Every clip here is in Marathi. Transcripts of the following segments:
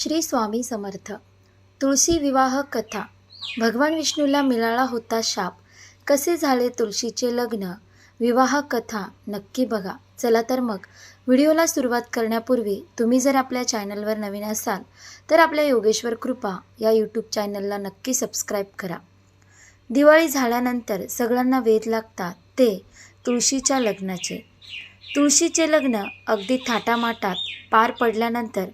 श्री स्वामी समर्थ. तुळशी विवाह कथा. भगवान विष्णूला मिळाला होता शाप. कसे झाले तुळशीचे लग्न? विवाह कथा. नक्की बघा. चला तर मग. व्हिडिओला सुरुवात करण्यापूर्वी तुम्ही जर आपल्या चॅनलवर नवीन असाल तर आपल्या योगेश्वर कृपा या यूट्यूब चॅनलला नक्की सबस्क्राईब करा. दिवाळी झाल्यानंतर सगळ्यांना वेध लागतात ते तुळशीच्या लग्नाचे. तुळशीचे लग्न अगदी थाटामाटात पार पडल्यानंतर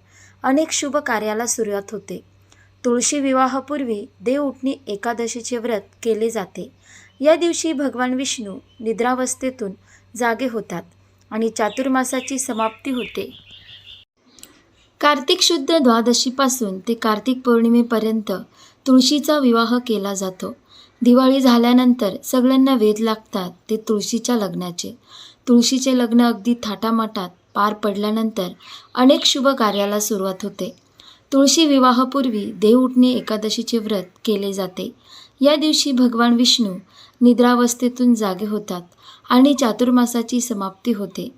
अनेक शुभ कार्याला सुरुवात होते. तुळशी विवाहापूर्वी देव उठणी एकादशीचे व्रत केले जाते. या दिवशी भगवान विष्णू निद्रावस्थेतून जागे होतात आणि चातुर्मासाची समाप्ती होते. कार्तिक शुद्ध द्वादशीपासून ते कार्तिक पौर्णिमेपर्यंत तुळशीचा विवाह केला जातो. दिवाळी झाल्यानंतर सगळ्यांना वेध लागतात ते तुळशीच्या लग्नाचे. तुळशीचे लग्न अगदी थाटामाटात पार पडल्यानंतर अनेक शुभ कार्याला सुरुवात होते. तुळशी विवाहापूर्वी देवउठणी एकादशीचे व्रत केले जाते. या दिवशी भगवान विष्णू निद्रावस्थेतून जागे होतात आणि चातुर्मासाची समाप्ती होते.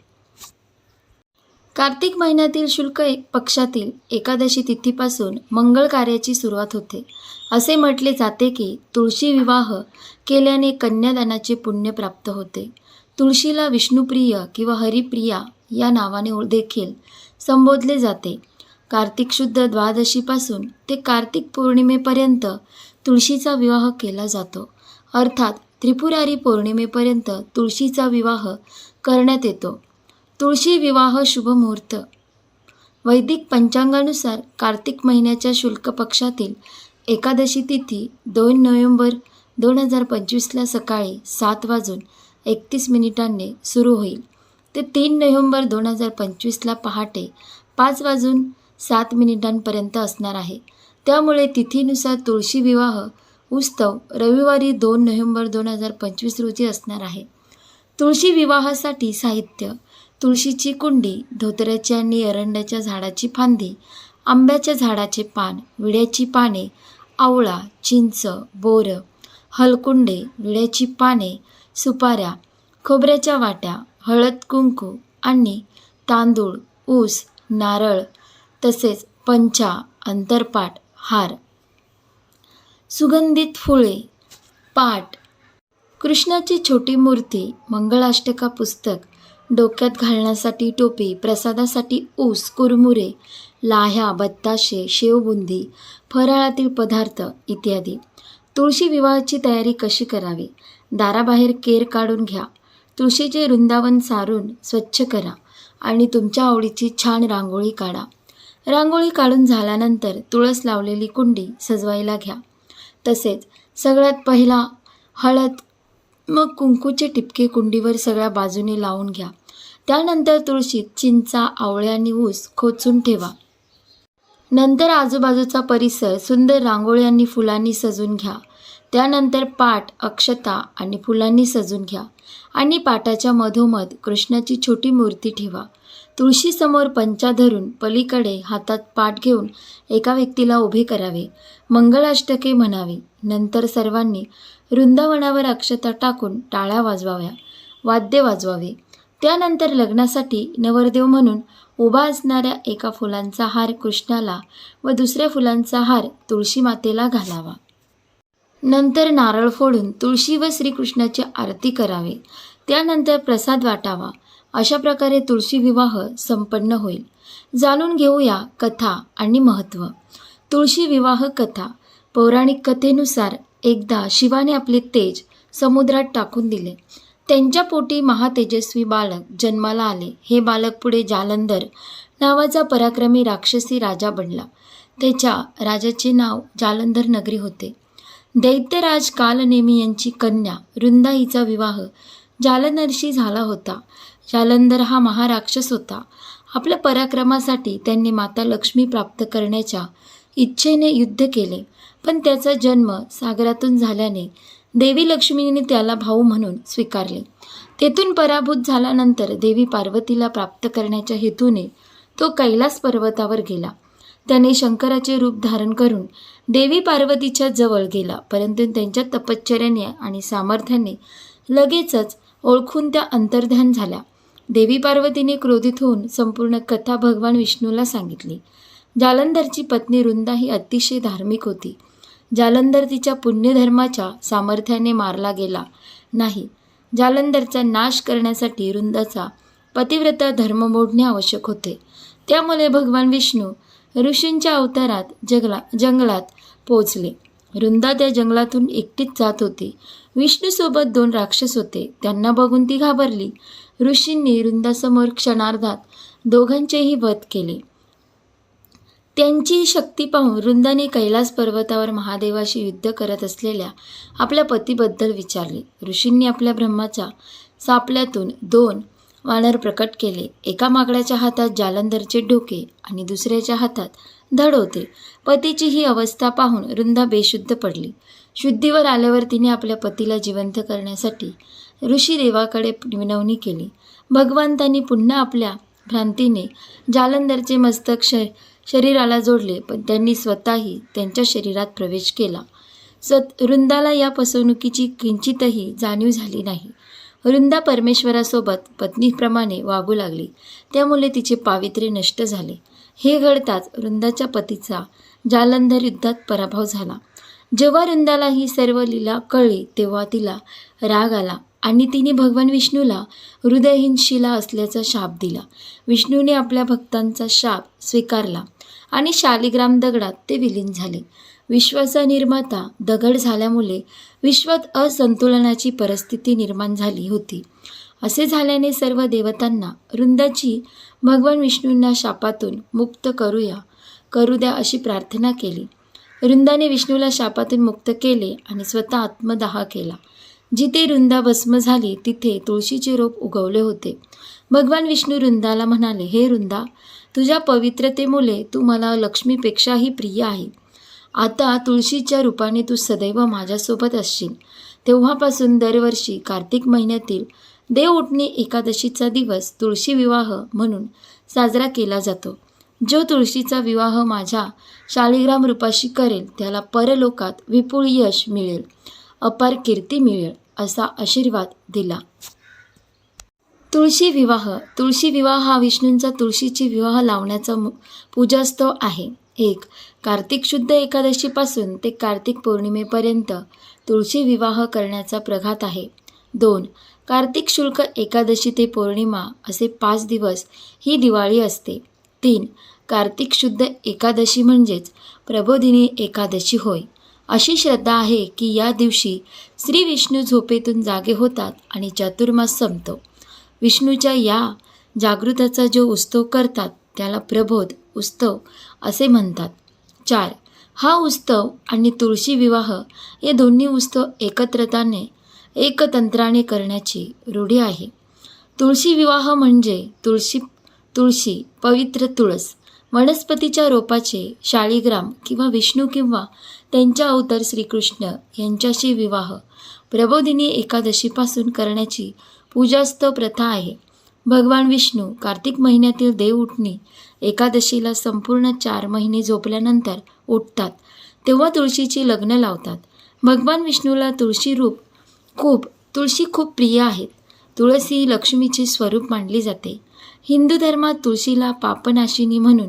कार्तिक महिन्यातील शुल्क एक पक्षातील एकादशी तिथीपासून मंगळ कार्याची सुरुवात होते. असे म्हटले जाते की तुळशी विवाह केल्याने कन्यादानाचे पुण्य प्राप्त होते. तुळशीला विष्णुप्रिय किंवा हरिप्रिया या नावाने देखील संबोधले जाते. कार्तिक शुद्ध द्वादशीपासून ते कार्तिक पौर्णिमेपर्यंत तुळशीचा विवाह केला जातो. अर्थात त्रिपुरारी पौर्णिमेपर्यंत तुळशीचा विवाह करण्यात येतो. तुळशी विवाह शुभ मुहूर्त. वैदिक पंचांगानुसार कार्तिक महिन्याच्या शुल्क पक्षातील एकादशी तिथी दोन नोव्हेंबर दोन हजार पंचवीसला सकाळी सात वाजून एकतीस मिनिटांनी सुरू होईल. ते तीन नोव्हेंबर दोन हजार पंचवीसला पहाटे पाच वाजून सात मिनिटांपर्यंत असणार आहे. त्यामुळे तिथीनुसार तुळशी विवाह उत्सव रविवारी दोन नोव्हेंबर दोन हजार पंचवीस रोजी असणार आहे. तुळशी विवाहासाठी साहित्य तुळशीची कुंडी धोतऱ्याची आणि एरंड्याच्या झाडाची फांदी आंब्याच्या झाडाचे पान विड्याची पाने आवळा चिंच बोरं हलकुंडे विड्याची पाने सुपाऱ्या खोबऱ्याच्या वाट्या हळद कुंकू आणि तांदूळ ऊस नारळ तसेच पंचा अंतरपाट हार. सुगंधित फुले पाट. कृष्णाची छोटी मूर्ती मंगळाष्टका पुस्तक डोक्यात घालण्यासाठी टोपी प्रसादासाठी ऊस कुरमुरे लाह्या बत्ताशे शेवबुंदी फराळातील पदार्थ इत्यादी. तुळशी विवाहाची तयारी कशी करावी? दाराबाहेर केर काढून घ्या. तुळशीचे वृंदावन सारून स्वच्छ करा आणि तुमच्या आवडीची छान रांगोळी काढा. रांगोळी काढून झाल्यानंतर तुळस लावलेली कुंडी सजवायला घ्या. तसेच सगळ्यात पहिला हळद मग कुंकूचे टिपके कुंडीवर सगळ्या बाजूने लावून घ्या. त्यानंतर तुळशीत चिंचा आवळे आणि ऊस खोचून ठेवा. नंतर आजूबाजूचा परिसर सुंदर रांगोळी आणि फुलांनी सजून घ्या. त्यानंतर पाट अक्षता आणि फुलांनी सजून घ्या आणि पाटाच्या मधोमध कृष्णाची छोटी मूर्ती ठेवा. तुळशीसमोर पंचा धरून पलीकडे हातात पाठ घेऊन एका व्यक्तीला उभे करावे. मंगळाष्टके म्हणावी. नंतर सर्वांनी वृंदावनावर अक्षता टाकून टाळ्या वाजवाव्या. वाद्य वाजवावे. त्यानंतर लग्नासाठी नवरदेव म्हणून उभा असणाऱ्या एका फुलांचा हार कृष्णाला व दुसऱ्या फुलांचा हार तुळशी मातेला घालावा. नंतर नारळ फोडून तुळशी व श्रीकृष्णाची आरती करावी. त्यानंतर प्रसाद वाटावा. अशा प्रकारे तुळशी विवाह संपन्न होईल. जाणून घेऊया कथा आणि महत्त्व तुळशी विवाह कथा. पौराणिक कथेनुसार एकदा शिवाने आपले तेज समुद्रात टाकून दिले. त्यांच्या पोटी महातेजस्वी बालक जन्माला आले. हे बालक पुढे जालंधर नावाचा पराक्रमी राक्षसी राजा बनला. त्याच्या राजाचे नाव जालंधर नगरी होते. दैत्यराज कालनेमी यांची कन्या वृंदा हिचा विवाह जालनरशी झाला होता. जालंधर हा महाराक्षस होता. आपल्या पराक्रमासाठी त्यांनी माता लक्ष्मी प्राप्त करण्याच्या इच्छेने युद्ध केले. पण त्याचा जन्म सागरातून झाल्याने देवी लक्ष्मीने त्याला भाऊ म्हणून स्वीकारले. तेथून पराभूत झाल्यानंतर देवी पार्वतीला प्राप्त करण्याच्या हेतूने तो कैलास पर्वतावर गेला. त्याने शंकराचे रूप धारण करून देवी पार्वतीच्या जवळ गेला परंतु त्यांच्या तपश्चर्याने आणि सामर्थ्याने लगेचच ओळखून त्या अंतर्ध्यान झाल्या. देवी पार्वतीने क्रोधित होऊन संपूर्ण कथा भगवान विष्णूला सांगितली. जालंधरची पत्नी रुंदा ही अतिशय धार्मिक होती. जालंधर तिच्या पुण्यधर्माच्या सामर्थ्याने मारला गेला नाही. जालंधरचा नाश करण्यासाठी रुंदाचा पतिव्रता धर्म मोडणे आवश्यक होते. त्यामुळे भगवान विष्णू ऋषींच्या अवतारात जगला जंगलात पोचले वृंदा त्या जंगलातून एकटीच जात होती. विष्णूसोबत दोन राक्षस होते. त्यांना बघून ती घाबरली. ऋषींनी वृंदासमोर क्षणार्धात दोघांचेही वध केले. त्यांची शक्ती पाहून वृंदाने कैलास पर्वतावर महादेवाशी युद्ध करत असलेल्या आपल्या पतीबद्दल विचारले. ऋषींनी आपल्या ब्रह्माच्या सापल्यातून दोन वानर प्रकट केले. एका माकडाच्या हातात जालंधरचे डोके आणि दुसऱ्याच्या हातात धड होते पतीची ही अवस्था पाहून रुंदा बेशुद्ध पडली. शुद्धीवर आल्यावर तिने आपल्या पतीला जिवंत करण्यासाठी ऋषी देवाकडे विनवणी केली. भगवंतांनी पुन्हा आपल्या भ्रांतीने जालंधरचे मस्तक श शरीराला जोडले पण त्यांनी स्वतःही त्यांच्या शरीरात प्रवेश केला. सत रुंदाला या फसवणुकीची किंचितही जाणीव झाली नाही. वृंदा परमेश्वरासोबत पत्नीप्रमाणे वागू लागली. त्यामुळे तिचे पावित्र्य नष्ट झाले. हे घडताच वृंदाच्या पतीचा जालंधर युद्धात पराभव झाला. जेव्हा वृंदाला ही सर्व लीला कळली तेव्हा तिला राग आला आणि तिने भगवान विष्णूला हृदयहीन शिला असल्याचा शाप दिला. विष्णूने आपल्या भक्तांचा शाप स्वीकारला आणि शालिग्राम दगडात ते विलीन झाले. विश्वाचा निर्माता दगड झाल्यामुळे विश्वात असंतुलनाची परिस्थिती निर्माण झाली होती. असे झाल्याने सर्व देवतांना वृंदाची भगवान विष्णूंना शापातून मुक्त करूया करू द्या अशी प्रार्थना केली. वृंदाने विष्णूला शापातून मुक्त केले आणि स्वतः आत्मदाह केला. जिथे रुंदा भस्म झाली तिथे तुळशीचे रोप उगवले होते. भगवान विष्णू रुंदाला म्हणाले हे रुंदा तुझ्या पवित्रतेमुळे तू मला लक्ष्मीपेक्षाही प्रिय आहे. आता तुळशीच्या रूपाने तू सदैव माझ्यासोबत असशील. तेव्हापासून दरवर्षी कार्तिक महिन्यातील देवउठणी एकादशीचा दिवस तुळशी विवाह म्हणून साजरा केला जातो. जो तुळशीचा विवाह माझ्या शालिग्राम रूपाशी करेल त्याला परलोकात विपुळ यश मिळेल अपार कीर्ती मिळेल असा आशीर्वाद दिला. तुळशी विवाह तुळशी विवाह हा विष्णूंचा तुळशीची विवाह लावण्याचा मु- पूजास्तव आहे. एक कार्तिक शुद्ध एकादशीपासून ते कार्तिक पौर्णिमेपर्यंत तुळशी विवाह करण्याचा प्रघात आहे. दोन कार्तिक शुल्क एकादशी ते पौर्णिमा असे पाच दिवस ही दिवाळी असते. तीन कार्तिक शुद्ध एकादशी म्हणजेच प्रबोधिनी एकादशी होय. अशी श्रद्धा आहे की या दिवशी श्री विष्णू झोपेतून जागे होतात आणि चातुर्मास संपतो. विष्णूच्या या जागृताचा जो उत्सव करतात त्याला प्रबोध उत्सव असे म्हणतात. चार हा उत्सव आणि तुळशी विवाह हे दोन्ही उत्सव एकत्रताने एकतंत्राने करण्याची रूढी आहे. तुळशी विवाह म्हणजे तुळशी तुळशी पवित्र तुळस वनस्पतीच्या रोपाचे शाळीग्राम किंवा विष्णू किंवा त्यांच्या अवतार श्रीकृष्ण यांच्याशी विवाह प्रबोधिनी एकादशीपासून करण्याची पूजास्त प्रथा आहे. भगवान विष्णू कार्तिक महिन्यातील देव उठणे एकादशीला संपूर्ण चार महिने झोपल्यानंतर उठतात. तेव्हा तुळशीची लग्न लावतात. भगवान विष्णूला तुळशी रूप खूप तुळशी खूप प्रिय आहेत. तुळस ही लक्ष्मीचे स्वरूप मानली जाते. हिंदू धर्मात तुळशीला पापनाशिनी म्हणून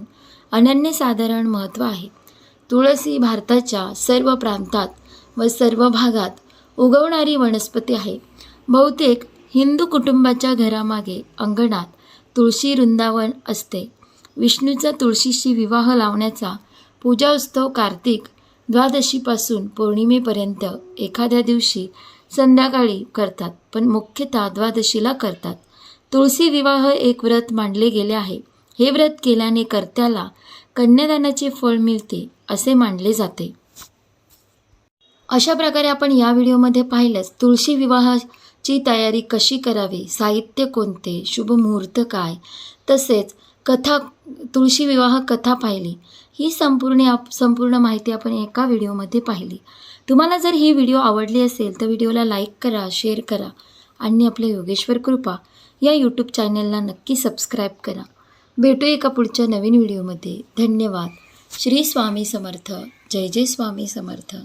अनन्यसाधारण महत्त्व आहे. तुळस ही भारताच्या सर्व प्रांतात व सर्व भागात उगवणारी वनस्पती आहे. बहुतेक हिंदू कुटुंबाच्या घरामागे अंगणात तुळशी वृंदावन असते. विष्णूचा तुळशीशी विवाह लावण्याचा पूजा उत्सव कार्तिक द्वादशीपासून पौर्णिमेपर्यंत एखाद्या दिवशी संध्याकाळी करतात पण मुख्यतः द्वादशीला करतात. तुळशी विवाह एक व्रत मानले गेले आहे. हे व्रत केल्याने कर्त्याला कन्यादानाचे फळ मिळते असे मानले जाते. अशा प्रकारे आपण या व्हिडिओमध्ये पाहिलंच तुळशी विवाहाची तयारी कशी करावी साहित्य कोणते शुभ मुहूर्त काय तसेच कथा तुळशी विवाह कथा पाहिली ही संपूर्ण आप संपूर्ण माहिती आपण एका व्हिडिओमध्ये पाहिली. तुम्हाला जर ही व्हिडिओ आवडली असेल तर व्हिडिओला लाईक करा शेअर करा आणि आपल्या योगेश्वर कृपा या यूट्यूब चॅनलला नक्की सबस्क्राईब करा. भेटू एका पुढच्या नवीन व्हिडिओमध्ये. धन्यवाद. श्री स्वामी समर्थ. जय जय स्वामी समर्थ.